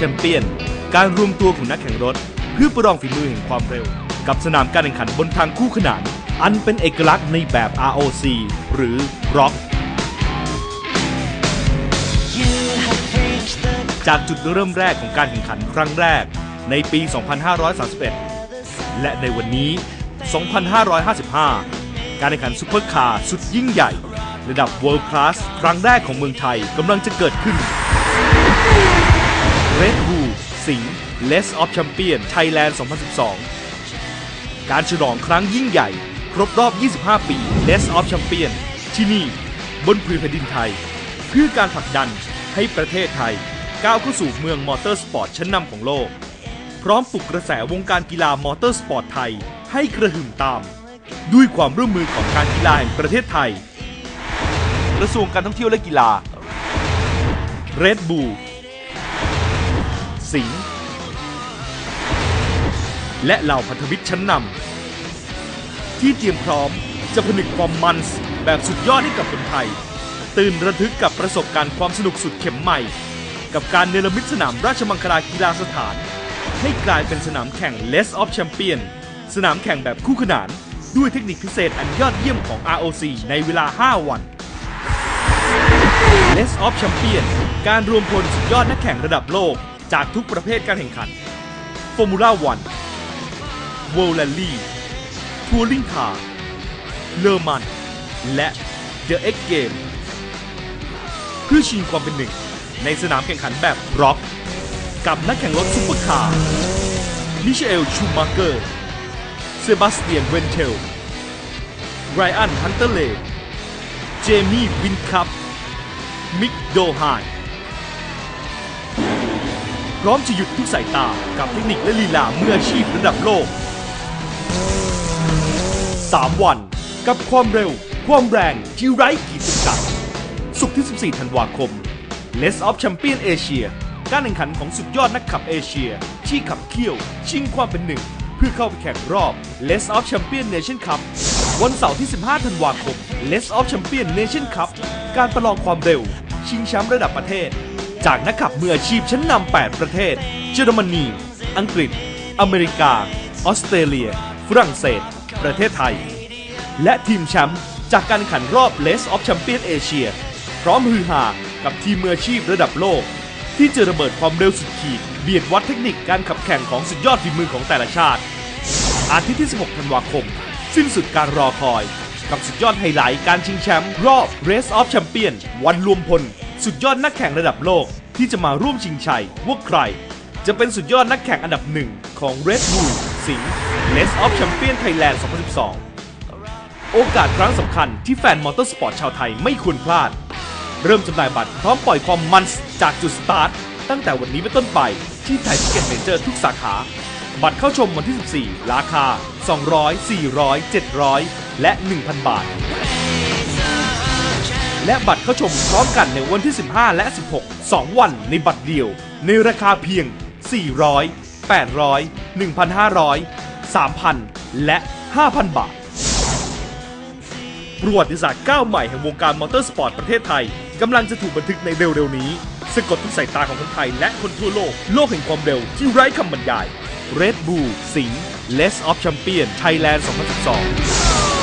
Champion การรวมตัวของนักแข่งรถ เพื่อประลองฝีมือแห่งความเร็ว กับสนามการแข่งขันบนทางคู่ขนาน อันเป็นเอกลักษณ์ในแบบ ROC หรือ Rock จากจุดเริ่มแรกของการแข่งขันครั้งแรกในปี 2531 และในวันนี้ 2555 การแข่งขันซุปเปอร์คาร์สุดยิ่งใหญ่ ระดับ World Class ครั้งแรกของเมืองไทยกำลังจะเกิดขึ้น Red Bull สิงห์ Less of Champion Thailand 2012 การฉลองครั้งยิ่งใหญ่ ครบรอบ 25 ปี Less of Champion ที่นี่ บนพื้นแผ่นดินไทย เพื่อการผลักดันให้ประเทศไทย ก้าวเข้าสู่เมืองมอเตอร์สปอร์ตชั้นนำของโลก พร้อมปลุกกระแสวงการกีฬามอเตอร์สปอร์ตไทยให้กระหึ่มตาม ด้วยความร่วมมือของการกีฬาแห่งประเทศไทย กระทรวงการท่องเที่ยวและกีฬา Red Bull สิงห์และเหล่าพันธมิตรชั้นนำที่เตรียมพร้อมจะผนึกความมันส์แบบสุดยอดให้กับคนไทย ตื่นระทึกกับประสบการณ์ความสนุกสุดเข็มใหม่ กับการเนรมิตสนามราชมังคลากีฬาสถาน ให้กลายเป็นสนามแข่ง Less of Champion สนามแข่งแบบคู่ขนานด้วยเทคนิคพิเศษอันยอดเยี่ยมของ ROC ในเวลา 5 วัน Less of Champion การรวมพลสุดยอดนักแข่งระดับโลก จากทุกประเภทการแข่งขัน Formula 1 World Rally Touring Car เลอร์มัน และ The X Game เพื่อชิงความเป็นหนึ่ง ในสนามแข่งขันแบบร็อกกับนักแข่งรถซุปเปอร์คาร์มิเชลชูมาเกอร์เซบาสเตียนเวนเทลไรอันฮันเตอร์เลเจมี่วินคัพมิกโดฮาน พร้อมจะหยุดทุกสายตากับเทคนิคและลีลามืออาชีพระดับโลก 3 วัน กับความเร็ว ความแรงที่ไร้ขีดจำกัดสุกร์ที่ 14 ธันวาคม Les of Champion Asia การแข่งขันของสุดยอดนักขับเอเชีย ที่ขับเคี่ยว ชิงความเป็นหนึ่ง เพื่อเข้าไปแข่งรอบ Les of Champion Nation Cup วันเสาร์ที่ 15 ธันวาคม Les of Champion Nation Cup การประลองความเร็ว ชิงแชมป์ระดับประเทศ จากนักขับมืออาชีพชั้นนำ 8 ประเทศ เยอรมนี อังกฤษ อเมริกา ออสเตรเลีย ฝรั่งเศส ประเทศไทย และทีมแชมป์จากการแข่งขันรอบ Less of Champion Asia พร้อมฮือฮากับทีมมืออาชีพระดับโลก ที่จะระเบิดความเร็วสุดขีด เบียดวัดเทคนิคการขับแข่งของสุดยอดฝีมือของแต่ละชาติ อาทิตย์ที่ 16 ธันวาคม สิ้นสุดการรอคอย กับสุดยอดไฮไลท์การชิงแชมป์รอบ Race of Champion วันรวมพล สุดยอดนักแข่งระดับโลกที่จะมาร่วมชิงชัยว่าใคร จะเป็นสุดยอดนักแข่งอันดับหนึ่งของ Red Bull สิงห์ Race of Champion Thailand 2012 โอกาสครั้งสำคัญที่แฟนมอเตอร์สปอร์ตชาวไทยไม่ควรพลาด เริ่มจำหน่ายบัตรพร้อมปล่อยความมันส์จากจุดสตาร์ท ตั้งแต่วันนี้เป็นต้นไปที่ไทยทิเก็ตเมเจอร์ทุกสาขา บัตรเข้าชมวันที่ 14 ราคา 200 400 700 และ 1,000 บาท และบัตรเข้าชมพร้อมกันในวันที่ 15 และ 16 2 วันในบัตรเดียว ในราคาเพียง 400 800 1,500 3,000 และ 5,000 บาท ประวัติศาสตร์ก้าวใหม่แห่งวงการมอเตอร์สปอร์ตประเทศไทยกำลังจะถูกบันทึกในเร็วๆนี้สะกดทุกสายตาของคนไทยและคนทั่วโลก โลกแห่งความเร็วที่ไร้คำบรรยาย Red Bull สิงห์ Less of Champion Thailand 2012